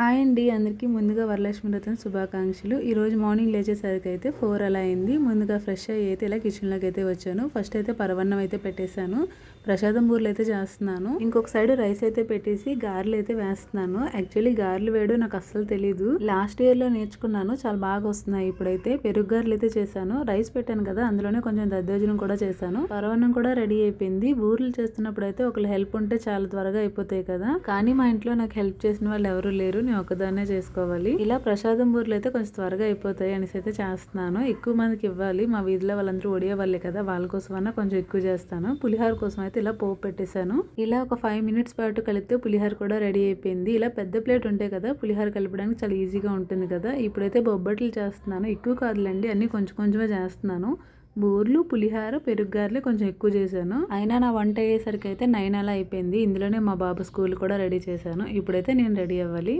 Hi అండి అందరికీ ముందుగా వరలక్ష్మి వ్రతం శుభాకాంక్షలు. ఈరోజు మార్నింగ్ లేచేసరికి అయితే ఫోర్ అలా అయింది. ముందుగా ఫ్రెష్ అయ్యి అయితే ఇలా కిచెన్లోకి అయితే వచ్చాను. ఫస్ట్ అయితే పరవన్నం అయితే పెట్టేశాను. ప్రసాదం బూర్లు అయితే చేస్తున్నాను. ఇంకొక సైడ్ రైస్ అయితే పెట్టేసి గారెలు అయితే వేస్తున్నాను. యాక్చువల్లీ గారెలు వేయడం నాకు అస్సలు తెలీదు. లాస్ట్ ఇయర్లో నేర్చుకున్నాను. చాలా బాగా వస్తున్నాయి ఇప్పుడైతే. పెరుగు గారెలు అయితే చేశాను. రైస్ పెట్టాను కదా అందులోనే కొంచెం దద్దోజనం కూడా చేశాను. పరవన్నం కూడా రెడీ అయిపోయింది. బూర్లు చేస్తున్నప్పుడు అయితే ఒకళ్ళు హెల్ప్ ఉంటే చాలా త్వరగా అయిపోతాయి కదా. కానీ మా ఇంట్లో నాకు హెల్ప్ చేసిన వాళ్ళు ఎవరు లేరు. నేను ఒకదాన్నే చేసుకోవాలి. ఇలా ప్రసాదం బూర్లు అయితే కొంచెం త్వరగా అయిపోతాయి అనేసి అయితే చేస్తున్నాను. ఎక్కువ మందికి ఇవ్వాలి. మా వీధిలో వాళ్ళందరూ ఒడియే వాళ్ళే కదా వాళ్ళ కోసమన్నా కొంచెం ఎక్కువ చేస్తాను. పులిహోర కోసం అయితే ఇలా పోపు పెట్టేశాను. ఇలా ఒక ఫైవ్ మినిట్స్ పాటు కలిపితే పులిహోర కూడా రెడీ అయిపోయింది. ఇలా పెద్ద ప్లేట్ ఉంటాయి కదా పులిహోర కలపడానికి చాలా ఈజీగా ఉంటుంది కదా. ఇప్పుడైతే బొబ్బట్లు చేస్తున్నాను. ఎక్కువ కాదులేండి అన్ని కొంచెం కొంచెమే చేస్తున్నాను. బూర్లు పులిహార పెరుగ్గారులు కొంచెం ఎక్కువ చేశాను. అయినా నా వంట అయ్యేసరికి అయితే నైన్ అలా అయిపోయింది. ఇందులోనే మా బాబు స్కూల్ కూడా రెడీ చేశాను. ఇప్పుడైతే నేను రెడీ అవ్వాలి.